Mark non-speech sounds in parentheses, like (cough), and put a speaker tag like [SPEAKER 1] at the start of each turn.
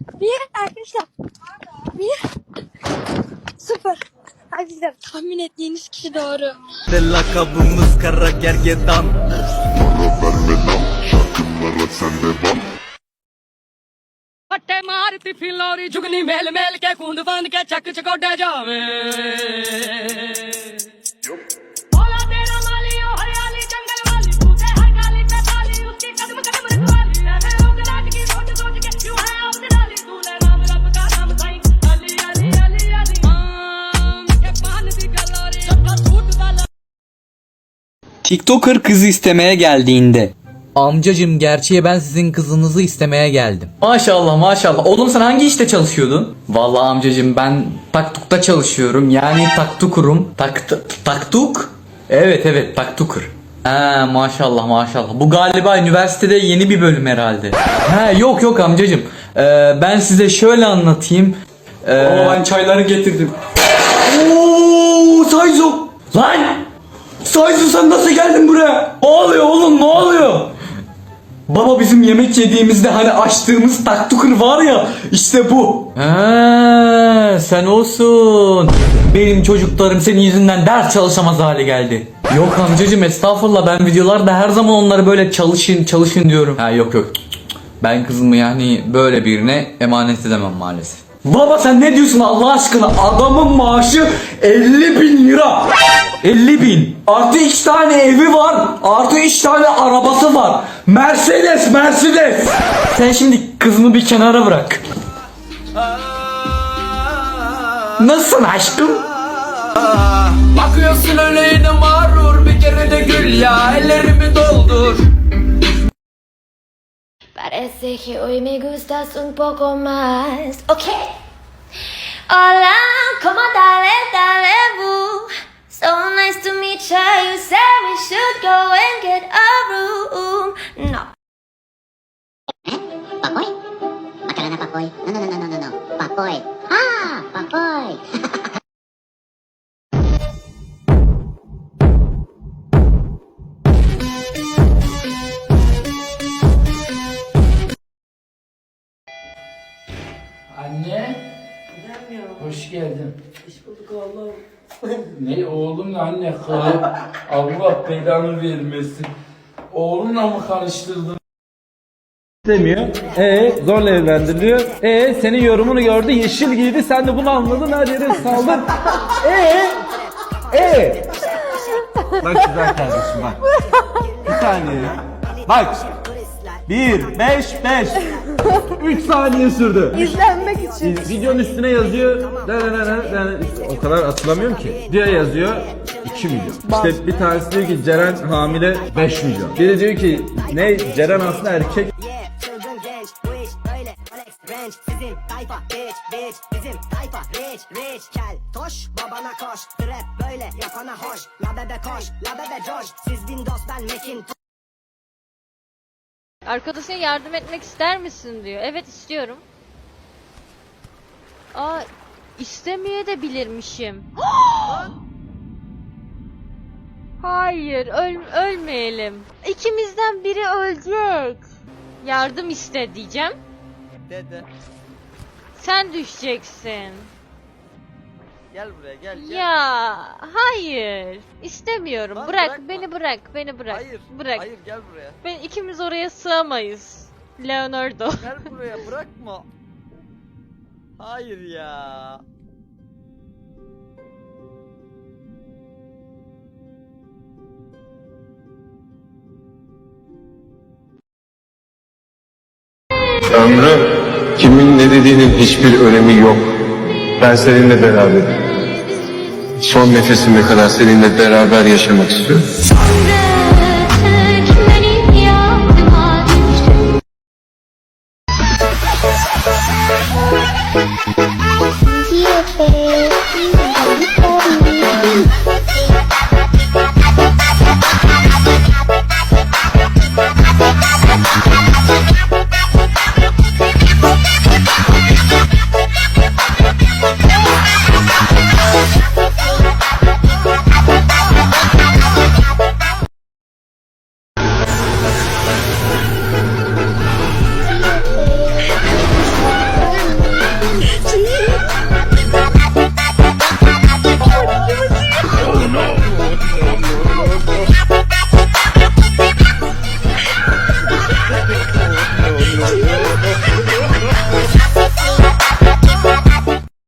[SPEAKER 1] Bir arkadaşlar. Bir. Sıfır. Arkadaşlar tahmin ettiğiniz kişi doğru.
[SPEAKER 2] Lakabımız kara gergedan
[SPEAKER 3] ਫੱਟੇ ਮਾਰਤੀ ਫਿਲੋਰੀ ਜੁਗਨੀ ਮੇਲ ਮੇਲ ਕੇ ਖੂਨ ਬੰਨ ਕੇ ਚੱਕ ਚਕੋਡੇ ਜਾਵੇ
[SPEAKER 4] TikToker kızı istemeye geldiğinde. Amcacım gerçeğe ben sizin kızınızı istemeye geldim. Maşallah maşallah. Oğlum sen hangi işte çalışıyordun? Vallahi amcacım ben taktukta çalışıyorum. Yani taktukurum. Tak, taktuk? Evet evet taktukur. Ha maşallah maşallah. Bu galiba üniversitede yeni bir bölüm herhalde. Ha yok yok amcacım. Ee, ben size şöyle anlatayım. Ee, ben çayları getirdim. Oo Sayzo. Lan! Sayzo sen nasıl geldin buraya? Ne oluyor oğlum ne oluyor? Baba bizim yemek yediğimizde hani açtığımız taktukur var ya işte bu. He, sen olsun. Benim çocuklarım senin yüzünden ders çalışamaz hale geldi. Yok amcacım estağfurullah ben videolarda her zaman onları böyle çalışın çalışın diyorum. Ha yok yok. Ben kızımı yani böyle birine emanet edemem maalesef. Baba sen ne diyorsun Allah aşkına? Adamın maaşı 50 bin lira. 50 bin. Artı 2 tane evi var. Artı 3 tane arabası var. Mercedes Mercedes. Sen şimdi kızımı bir kenara bırak. Nasılsın aşkım?
[SPEAKER 2] Bakıyorsun öyle yine mağrur Bir kere de gül ya ellerimi
[SPEAKER 5] Parece que hoy me gustas un poco más. Ok. Hola, como dale, dale, boo. So nice to meet you. You said we should go and get a room. No.
[SPEAKER 6] Papoy? Macarena papoy? No, no, no, no, no, no. Papoy. Ah, papoy. (laughs)
[SPEAKER 7] Anne. Hoş geldin. Hoş bulduk oğlum. (laughs) ne oğlum anne kız. Allah belanı vermesin. Oğlunla mı karıştırdın?
[SPEAKER 8] istemiyor. E zorla evlendiriliyor. E senin yorumunu gördü yeşil giydi sen de bunu anladın her yere saldın. E e Bak güzel kardeşim bak. Bir saniye. Bak. Bir, beş, beş. (laughs) Üç saniye sürdü.
[SPEAKER 1] İzlenmek için.
[SPEAKER 8] Videonun üstüne yazıyor. Da, da, da, da, da. O kadar hatırlamıyorum ki. Diye yazıyor 2 milyon. İşte bir tanesi diyor ki Ceren hamile 5 milyon. Biri diyor ki ne Ceren aslında erkek
[SPEAKER 6] Çılgın genç bu iş böyle Alex Ranch Sizin tayfa bitch bitch Bizim tayfa rich rich Kel toş babana koş Trap böyle yapana hoş La bebe koş la bebe coş Siz Windows ben Macintosh
[SPEAKER 9] Arkadaşına yardım etmek ister misin diyor. Evet istiyorum. Aa istemeye de bilirmişim. (gasps) Hayır, öl ölmeyelim. İkimizden biri ölecek. Yardım iste diyeceğim.
[SPEAKER 2] Dede
[SPEAKER 9] Sen düşeceksin.
[SPEAKER 2] Gel buraya gel gel
[SPEAKER 9] Ya hayır. İstemiyorum.
[SPEAKER 2] Lan
[SPEAKER 9] bırak
[SPEAKER 2] bırakma.
[SPEAKER 9] beni bırak. Beni bırak.
[SPEAKER 2] Hayır
[SPEAKER 9] Bırak.
[SPEAKER 2] hayır gel buraya
[SPEAKER 9] Ben ikimiz oraya sığamayız. Leonardo. (laughs)
[SPEAKER 2] Gel buraya bırakma Hayır ya
[SPEAKER 10] Ömrüm, kimin ne dediğinin hiçbir önemi yok. Ben seninle beraberim. Son nefesime kadar seninle beraber yaşamak istiyorum.